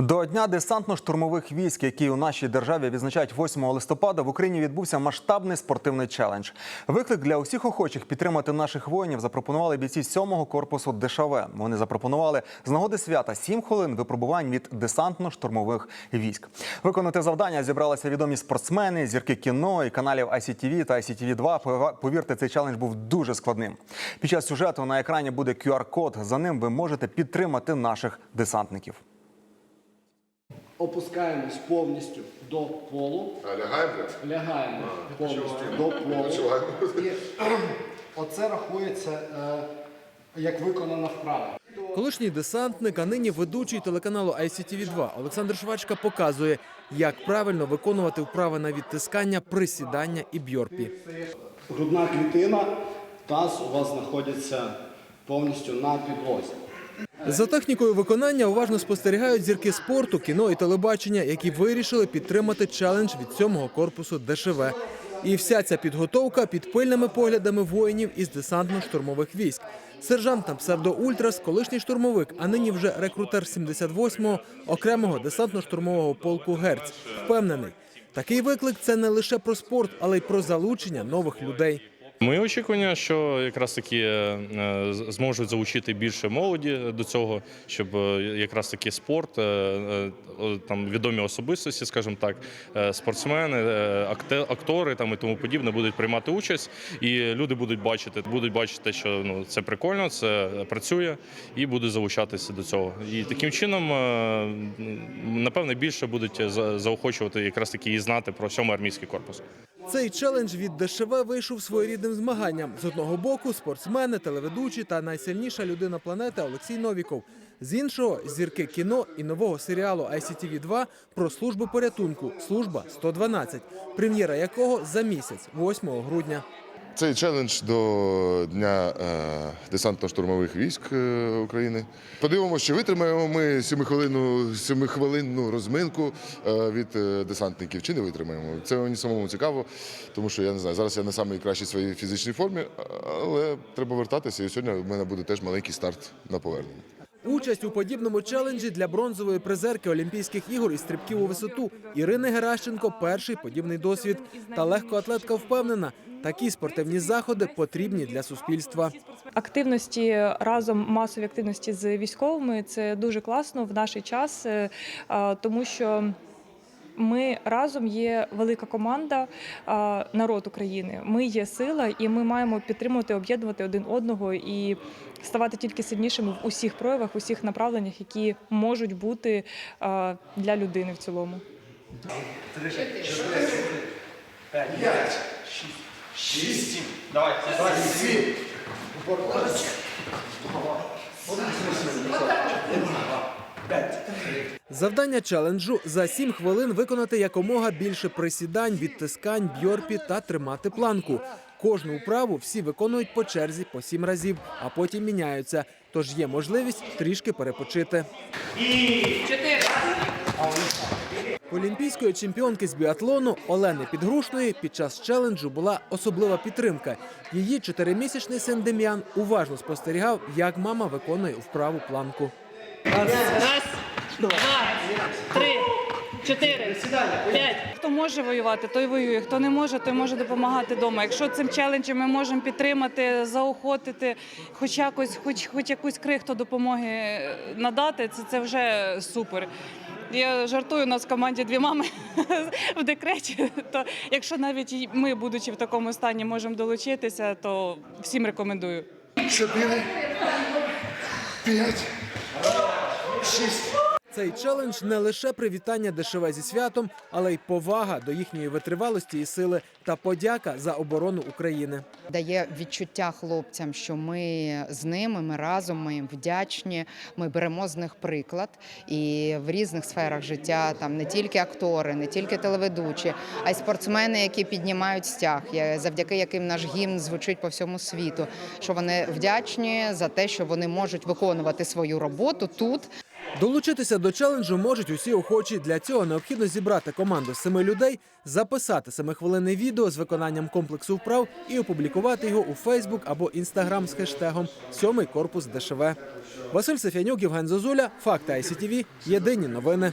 До дня десантно-штурмових військ, які у нашій державі відзначають 8 листопада, в Україні відбувся масштабний спортивний челендж. Виклик для усіх охочих підтримати наших воїнів запропонували бійці 7-го корпусу ДШВ. Вони запропонували з нагоди свята 7 хвилин випробувань від десантно-штурмових військ. Виконати завдання зібралися відомі спортсмени, зірки кіно і каналів ICTV та ICTV 2 Повірте, цей челендж був дуже складним. Під час сюжету на екрані буде QR-код. За ним ви можете підтримати наших десантників. Опускаємось повністю до полу, А лягаємо? лягаємо повністю до полу. І оце рахується е, як виконана вправа. Колишній десантник, а нині ведучий телеканалу ICTV 2 Олександр Швачка показує, як правильно виконувати вправи на відтискання, присідання і бьорпі. Грудна клітина, таз у вас знаходяться повністю на підлозі. За технікою виконання уважно спостерігають зірки спорту, кіно і телебачення, які вирішили підтримати челендж від 7-го корпусу ДШВ. І вся ця підготовка під пильними поглядами воїнів із десантно-штурмових військ. Сержант на псевдо Ультрас, колишній штурмовик, а нині вже рекрутер 78-го окремого десантно-штурмового полку Герц. Впевнений, такий виклик це не лише про спорт, але й про залучення нових людей. Мої очікування, що якраз таки е, зможуть залучити більше молоді до цього, щоб е, якраз таки спорт, е, е, там відомі особистості, скажімо так, е, спортсмени, е, актори там і тому подібне будуть приймати участь, і люди будуть бачити, будуть бачити, що ну це прикольно, це працює, і будуть залучатися до цього. І таким чином, е, напевне, більше будуть за- заохочувати якраз таки і знати про сьомий армійський корпус. Цей челендж від ДШВ вийшов своєрідним змаганням. З одного боку спортсмени, телеведучі та найсильніша людина планети Олексій Новіков. З іншого зірки кіно і нового серіалу ICTV 2 про службу порятунку Служба 112, прем'єра якого за місяць, 8 грудня. Цей челендж до Дня е, десантно-штурмових військ е, України. Подивимося, чи витримаємо ми сімихвилинну, сімихвилинну розминку е, від десантників, чи не витримаємо. Це мені самому цікаво, тому що я не знаю, зараз я не найкращій своїй фізичній формі, але треба вертатися. І сьогодні в мене буде теж маленький старт на повернення. Участь у подібному челенджі для бронзової призерки Олімпійських ігор і стрибків у висоту Ірини Геращенко перший подібний досвід. Та легкоатлетка впевнена, такі спортивні заходи потрібні для суспільства. Активності разом масові активності з військовими це дуже класно в наш час, е, тому що. Ми разом є велика команда, народ України. Ми є сила, і ми маємо підтримувати, об'єднувати один одного і ставати тільки сильнішими в усіх проявах, в усіх направленнях, які можуть бути для людини в цілому. Завдання челенджу за 7 хвилин виконати якомога більше присідань, відтискань, бьорпі та тримати планку. Кожну вправу всі виконують по черзі по 7 разів, а потім міняються. Тож є можливість трішки перепочити. У Олімпійської чемпіонки з біатлону Олени Підгрушної під час челенджу була особлива підтримка. Її чотиримісячний син Дем'ян уважно спостерігав, як мама виконує вправу планку. Раз, два, три, чотири, п'ять. Хто може воювати, той воює. Хто не може, той може допомагати вдома. Якщо цим челенджем ми можемо підтримати, заохотити, хоч якось, хоч, хоч якусь крихту допомоги надати, це, це вже супер. Я жартую, у нас в команді дві мами в декреті. То якщо навіть ми, будучи в такому стані, можемо долучитися, то всім рекомендую. Чотири, п'ять, шість. Цей челендж не лише привітання ДШВ зі святом, але й повага до їхньої витривалості і сили та подяка за оборону України. Дає відчуття хлопцям, що ми з ними, ми разом, ми їм вдячні. Ми беремо з них приклад. І в різних сферах життя там не тільки актори, не тільки телеведучі, а й спортсмени, які піднімають стяг, завдяки яким наш гімн звучить по всьому світу. Що вони вдячні за те, що вони можуть виконувати свою роботу тут. Долучитися до челенджу можуть усі охочі. Для цього необхідно зібрати команду семи людей, записати семихвилинне відео з виконанням комплексу вправ і опублікувати його у Фейсбук або Інстаграм з хештегом Сьомий корпус ДШВ. Василь Сефянюк, Євген Зозуля, Факти ICTV, Єдині новини.